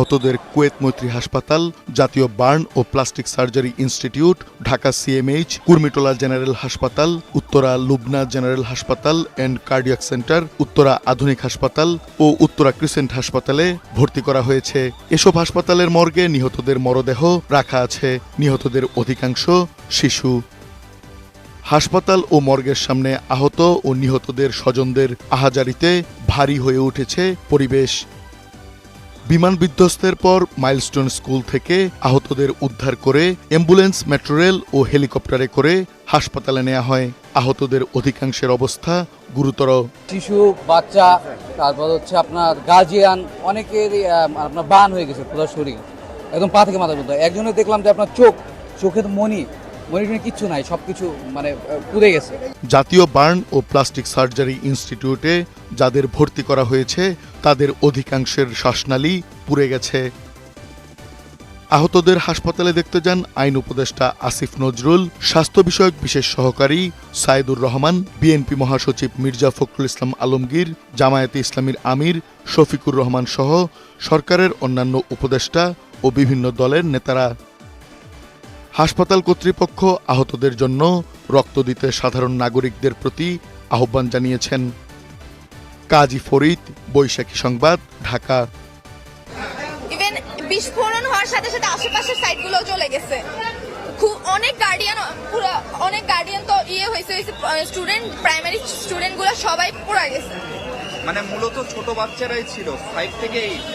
আহতদের কুয়েত মৈত্রী হাসপাতাল, জাতীয় বার্ন ও plastic surgery institute, Dhaka CMH, Kurmitola general হাসপাতাল, উত্তরা লুবনা জেনারেল হাসপাতাল অ্যান্ড কার্ডিয়াক সেন্টার, উত্তরা আধুনিক হাসপাতাল ও উত্তরা ক্রিসেন্ট হাসপাতালে ভর্তি করা হয়েছে। এসব হাসপাতালের মর্গে নিহতদের মরদেহ রাখা আছে। নিহতদের অধিকাংশ শিশু। হাসপাতাল ও মর্গের সামনে আহত ও নিহতদের স্বজনদের আহাজারিতে ভারী হয়ে উঠেছে পরিবেশ। বিমান বিধ্বস্তের পর মাইলস্টোন স্কুল থেকে আহতদের উদ্ধার করে অ্যাম্বুলেন্স মেট্রো রেল ও হেলিকপ্টারে করে হাসপাতালে নেওয়া হয়। আহতদের অধিকাংশের অবস্থা গুরুতর। শিশু বাচ্চা তারপর হচ্ছে আপনার গার্জিয়ান অনেকেরই আহ, আপনার বান হয়ে গেছে পুরো শরীর। একদম পা থেকে মাথার মধ্যে। একজনে দেখলাম যে আপনার চোখ চোখের মনি নাই মানে গেছে। জাতীয় বার্ন ও প্লাস্টিক সার্জারি ইনস্টিটিউটে যাদের ভর্তি করা হয়েছে, তাদের অধিকাংশের শ্বাসনালী পুড়ে গেছে। আহতদের হাসপাতালে দেখতে যান আইন উপদেষ্টা আসিফ নজরুল, স্বাস্থ্য বিষয়ক বিশেষ সহকারী সাইদুর রহমান, বিএনপি মহাসচিব মির্জা ফখরুল ইসলাম আলমগীর, জামায়াতে ইসলামীর আমির শফিকুর রহমান সহ সরকারের অন্যান্য উপদেষ্টা ও বিভিন্ন দলের নেতারা। হাসপাতাল কর্তৃপক্ষ আহতদের জন্য রক্ত দিতে সাধারণ নাগরিকদের প্রতি আহ্বান জানিয়েছেন। কাজী ফরিদ বৈশাখী সংবাদ ঢাকা। ইভেন বিস্ফোরণ হওয়ার সাথে সাথে আশেপাশের সাইটগুলো চলে গেছে। খুব অনেক গার্ডিয়ান পুরো অনেক গার্ডিয়ান তো ইয়ে হয়েছে স্টুডেন্ট প্রাইমারি স্টুডেন্টগুলো সবাই পুরা গেছে। মানে মূলত ছোট বাচ্চারাই ছিল ফাইভ থেকে এইট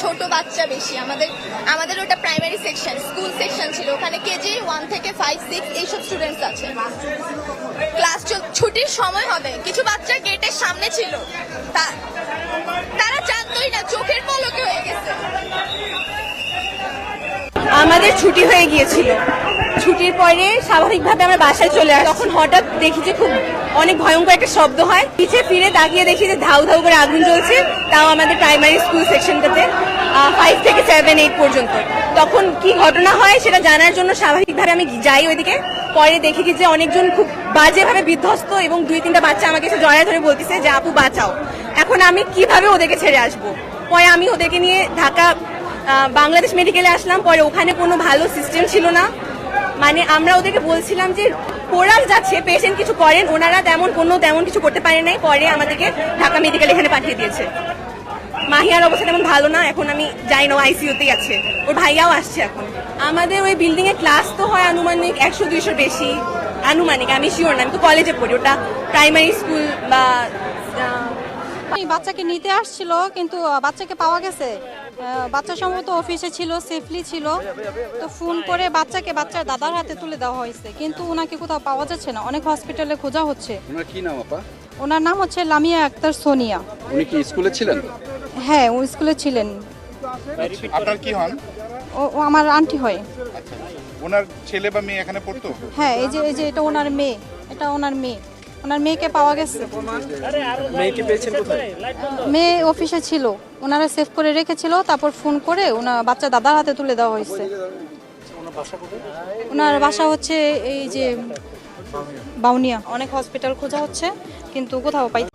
ছোট বাচ্চা বেশি। আমাদের আমাদের ওটা প্রাইমারি সেকশন স্কুল সেকশন ছিল। ওখানে কেজি ওয়ান থেকে ফাইভ সিক্স এইসব স্টুডেন্টস আছে। ক্লাস ছুটির সময় হবে। কিছু বাচ্চা গেটের সামনে ছিল। তা- তারা জানতোই না চোখের পলকে হয়ে গেছে আমাদের ছুটি হয়ে গিয়েছিল। ছুটির পরে স্বাভাবিকভাবে আমরা বাসায় চলে আসি। তখন হঠাৎ দেখি যে খুব অনেক ভয়ঙ্কর একটা শব্দ হয়। পিছে ফিরে তাকিয়ে দেখি যে ধাউ ধাউ করে আগুন জ্বলছে। তাও আমাদের প্রাইমারি স্কুল সেকশনটাতে ফাইভ থেকে সেভেন এইট পর্যন্ত। তখন কি ঘটনা হয় সেটা জানার জন্য স্বাভাবিকভাবে আমি যাই ওইদিকে। পরে দেখি যে অনেকজন খুব বাজেভাবে বিধ্বস্ত এবং দুই, তিনটা বাচ্চা আমাকে এসে জড়ায় ধরে বলতেছে যে, আপু, বাঁচাও। এখন আমি কীভাবে ওদেরকে ছেড়ে আসব? পরে আমি ওদেরকে নিয়ে ঢাকা বাংলাদেশ মেডিকেলে আসলাম, পরে ওখানে কোনো ভালো সিস্টেম ছিল না। মানে আমরা ওদেরকে বলছিলাম যে কোরাল যাচ্ছে পেশেন্ট কিছু করেন, ওনারা তেমন কোনো তেমন কিছু করতে পারে নাই, পরে আমাদেরকে ঢাকা মেডিকেল এখানে পাঠিয়ে দিয়েছে। মাহিয়ার অবস্থা তেমন ভালো না, এখন আমি যাই না আইসিইউতেই আছে। ওর ভাইয়াও আসছে এখন। আমাদের ওই বিল্ডিং ক্লাস তো হয় আনুমানিক একশো দুইশো বেশি। আনুমানিক, আমি শিওর না, আমি তো কলেজে পড়ি, ওটা প্রাইমারি স্কুল বা বাচ্চাকে নিতে আসছিল কিন্তু বাচ্চাকে পাওয়া গেছে। বাচ্চা সম্ভবত অফিসে ছিল সেফলি ছিল। তো ফোন করে বাচ্চাকে বাচ্চার দাদার হাতে তুলে দেওয়া হয়েছে। কিন্তু ওনাকে কোথাও পাওয়া যাচ্ছে না। অনেক হসপিটালে খোঁজা হচ্ছে। ওনার কি নাম আপা? ওনার নাম হচ্ছে লামিয়া আক্তার সোনিয়া। উনি কি স্কুলে ছিলেন? হ্যাঁ ও স্কুলে ছিলেন। আপনার কি হন? ও ও আমার আন্টি হয়। ওনার ছেলে বা মেয়ে এখানে পড়তো? হ্যাঁ এই যে এই যে এটা ওনার মেয়ে। এটা ওনার মেয়ে। ওনার মেয়েকে পাওয়া গেছে। মেয়েকে পেয়েছেন কোথায়? মেয়ে অফিসে ছিল। ওনারা সেভ করে রেখেছিল তারপর ফোন করে ওনার বাচ্চা দাদার হাতে তুলে দেওয়া হয়েছে। ওনার বাসা হচ্ছে এই যে বাউনিয়া। অনেক হসপিটাল খোঁজা হচ্ছে কিন্তু কোথাও পাইতে